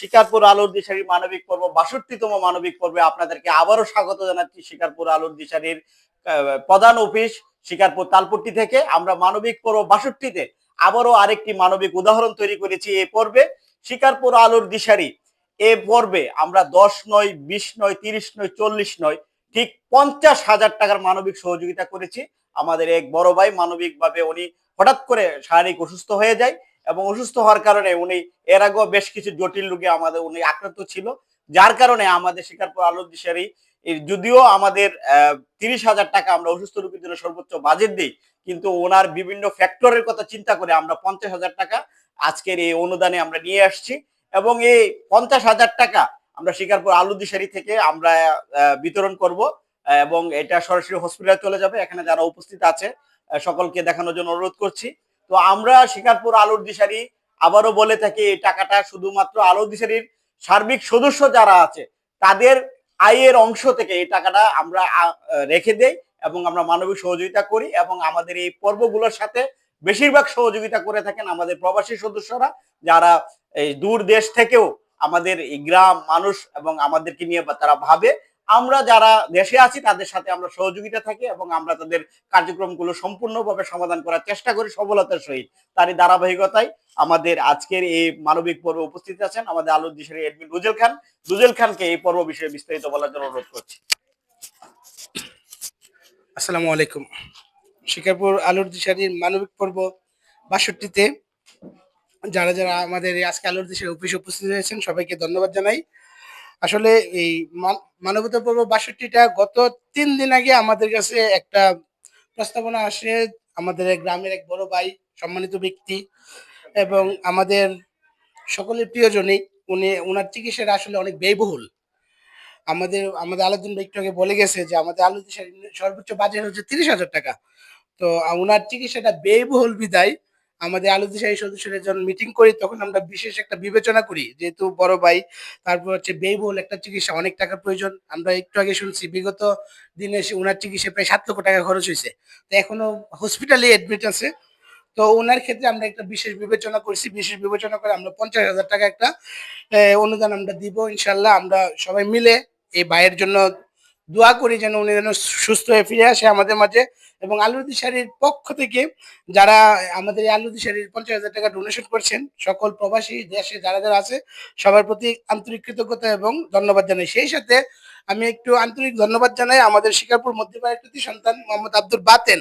শিকারপুর আলোর দিশারির মানবিক পর্ব, বাষট্টিতম মানবিক পর্বে আপনাদেরকে আবারও স্বাগত জানাচ্ছি শিকারপুর আলোর দিশারির প্রধান অফিস শিকারপুর তালপট্টি থেকে। আমরা মানবিক পর্ব বাষট্টিতে আবারও আরেকটি মানবিক উদাহরণ তৈরি করেছি এই পর্বে, শিকারপুর আলোর দিশারি। এ পর্বে আমরা দশ নয়, বিশ নয়, তিরিশ নয়, চল্লিশ নয়, ঠিক পঞ্চাশ হাজার টাকার মানবিক সহযোগিতা করেছি। আমাদের এক বড় ভাই মানবিক ভাবে উনি হঠাৎ করে শারীরিক অসুস্থ হয়ে যায়। এবং অসুস্থ হওয়ার কারণে উনি এর আগেও বেশ কিছু জটিল রোগে আমাদের, উনি আক্রান্ত ছিল। যার কারণে আমাদের শিকারপুর আলোর দিশারি যদিও আমাদের তিরিশ হাজার টাকা আমরা অসুস্থ রোগীর জন্য সর্বোচ্চ বাজেট দিই, কিন্তু ওনার বিভিন্ন ফ্যাক্টরের কথা চিন্তা করে আমরা পঞ্চাশ হাজার টাকা আজকের এই অনুদানে আমরা নিয়ে আসছি। এবং এই পঞ্চাশ হাজার টাকা আমরা শিকারপুর আলু দিশারি থেকে আমরা বিতরণ করব, এবং এটা সরাসরি হসপিটালে চলে যাবে। এখানে যারা উপস্থিত আছে সকলকে দেখানোর জন্য অনুরোধ করছি। তো আমরা শিকারপুর আলোর দিশারি আবারও বলে থাকি, এই টাকাটা শুধুমাত্র আলোর দিশারির সার্বিক সদস্য যারা আছে, তাদের আয়ের অংশ থেকে এই টাকাটা আমরা রেখে দেই এবং আমরা মানবিক সহযোগিতা করি এবং আমাদের এই পর্বগুলোর সাথে বেশিরভাগ সহযোগিতা করে থাকেন আমাদের প্রবাসী সদস্যরা যারা এই দূর দেশ থেকেও আমাদের এই গ্রাম মানুষ এবং আমাদেরকে নিয়ে তারা ভাবে আমরা যারা দেশে আছি, তাদের সাথে আমরা সহযোগিতা থাকি এবং আমরা তাদের কার্যক্রমগুলো সম্পূর্ণভাবে সমাধান করার চেষ্টা করি সফলতার সহিত। তারই ধারাবাহিকতায় আমাদের আজকের এই মানবিক পর্বে উপস্থিত আছেন আমাদের আলুর দিশের এডমিন রুজেল খান। রুজেল খানকে এই পর্ব বিষয়ে বিস্তারিত বলার জন্য অনুরোধ করছি। আসসালামু আলাইকুম। শিকারপুর আলুর দিশারির মানবিক পর্ব বাষট্টিতে যারা যারা আমাদের আজকে আলুর দিশার অফিসে উপস্থিত হয়েছেন, সবাইকে ধন্যবাদ জানাই। আসলে এই মান- মানবতা পর্ব বাষট্টিটা গত তিন দিন আগে আমাদের কাছে একটা প্রস্তাবনা আসে। আমাদের গ্রামের এক বড় ভাই, সম্মানিত ব্যক্তি এবং আমাদের সকলের প্রিয়জনই, উনি ওনার চিকিৎসাটা আসলে অনেক ব্যয়বহুল। আমাদের আমাদের আলোচনা একটু আগে বলে গেছে যে আমাদের আলু সর্বোচ্চ বাজেট হচ্ছে তিরিশ হাজার টাকা। তো ওনার চিকিৎসাটা ব্যয়বহুল বিদায়। আমাদের আলু দিশারি সদস্যরা যখন মিটিং করি, তখন আমরা বিশেষ একটা বিবেচনা করি। যেহেতু বড় ভাই, তারপর হচ্ছে ব্যয়বহুল একটা চিকিৎসা, অনেক টাকার প্রয়োজন। আমরা একটু আগে শুনছি, বিগত দিনে ওনার চিকিৎসা প্রায় সাত লক্ষ টাকা খরচ হয়েছে। তো এখনও হসপিটালে অ্যাডমিট আছে। তো ওনার ক্ষেত্রে আমরা একটা বিশেষ বিবেচনা করছি। বিশেষ বিবেচনা করে আমরা পঞ্চাশ হাজার টাকা একটা অনুদান আমরা দিব ইনশাল্লাহ আমরা সবাই মিলে এই ভাইয়ের জন্য দোয়া করি যেন উনি যেন সুস্থ হয়ে ফিরে আসে আমাদের মাঝে। এবং আলুদি শাড়ির পক্ষ থেকে যারা আমাদের এই আলুদি শাড়ির পঞ্চাশ হাজার টাকা ডোনেশন করছেন, সকল প্রবাসী, দেশে যারা যারা আছে, সবার প্রতি আন্তরিক কৃতজ্ঞতা এবং ধন্যবাদ জানাই। সেই সাথে আমি একটু আন্তরিক ধন্যবাদ জানাই আমাদের শিকারপুর মধ্যপাড়ার প্রতি সন্তান মোহাম্মদ আব্দুল বাতেন।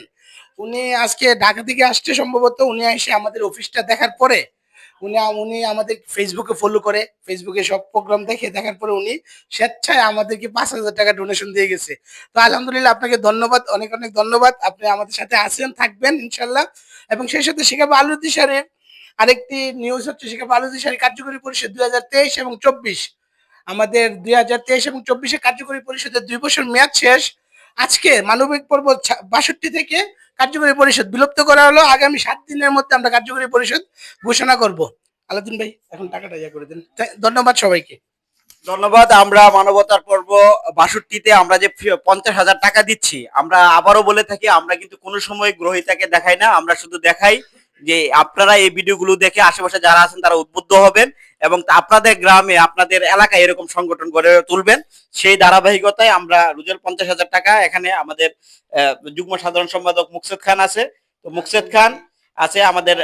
উনি আজকে ঢাকা থেকে আসছে সম্ভবত, উনি এসে আমাদের অফিসটা দেখার পরে উনি উনি আমাদের ফেসবুকে ফলো করে ফেসবুকে সব প্রোগ্রাম দেখে, দেখার পরে উনি স্বেচ্ছায় আমাদেরকে পাঁচ হাজার টাকা ডোনেশন দিয়ে গেছে। তো আলহামদুলিল্লাহ আপনাকে ধন্যবাদ, অনেক অনেক ধন্যবাদ। আপনি আমাদের সাথে আছেন, থাকবেন ইনশাল্লাহ। এবং সেই সাথে শিখাবো আলুদি সারের আরেকটি নিউজ হচ্ছে, শিখাবো আলুদি সারের কার্যকরী পরিষদ দুই হাজার তেইশ এবং চব্বিশ। আমাদের দুই হাজার তেইশ এবং চব্বিশে কার্যকরী পরিষদের দুই বছর মেয়াদ শেষ। আজকে মানবিক পর্ব বাষট্টি থেকে কার্যকরী পরিষদ বিলুপ্ত করা হলো। আগামী সাত দিনের মধ্যে আমরা কার্যকরী পরিষদ ঘোষণা করব। আলাদিন ভাই, এখন টাকাটা ইয়া করে দিন। ধন্যবাদ সবাইকে। ধন্যবাদ। আমরা মানবতার পর্ব বাষট্টিতে আমরা যে পঞ্চাশ হাজার টাকা দিচ্ছি, আমরা আবারও বলে থাকি, আমরা কিন্তু কোনো সময় গ্রহিতাকে দেখাই না। আমরা শুধু দেখাই যে আপনারা এই ভিডিওগুলো দেখে আশেপাশে যারা আছেন তারা উদ্বুদ্ধ হবেন। এবং আপনাদের গ্রামে আপনাদের এলাকায় এরকম সংগঠন গড়ে তুলবেন সেই ধারাবাহিকতায় আমরা রুজেল পঞ্চাশ হাজার টাকা এখানে আমাদের যুগ্ম সাধারণ সম্পাদক মুকসেদ খান আছে। তো মুকসেদ খান আছে আমাদের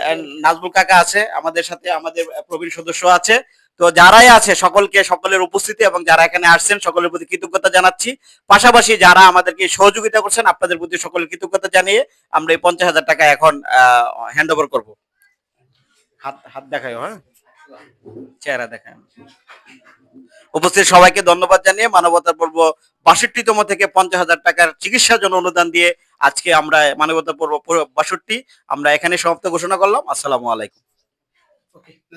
নাজমুল কাকা আছে আমাদের সাথে আমাদের প্রবীণ সদস্য আছে। তো যারাই আছে সকলকে সকলের উপস্থিতি এবং যারা এখানে আসছেন সকলের প্রতি কৃতজ্ঞতা জানাচ্ছি। পাশাপাশি যারা আমাদেরকে সহযোগিতা করছেন আপনাদের প্রতি সকলের কৃতজ্ঞতা জানিয়ে আমরা এই পঞ্চাশ হাজার টাকা এখন হ্যান্ড ওভার করব। হাত হাত দেখায় হ্যাঁ। চেহারা দেখায় উপস্থিত সবাইকে ধন্যবাদ জানিয়ে মানবতার পর্ব বাষট্টিতম থেকে পঞ্চাশ হাজার টাকার চিকিৎসার জন্য অনুদান দিয়ে আজকে আমরা মানবতা পর্ব বাষট্টি। আমরা এখানে সমাপ্ত ঘোষণা করলাম। আসসালামু আলাইকুম।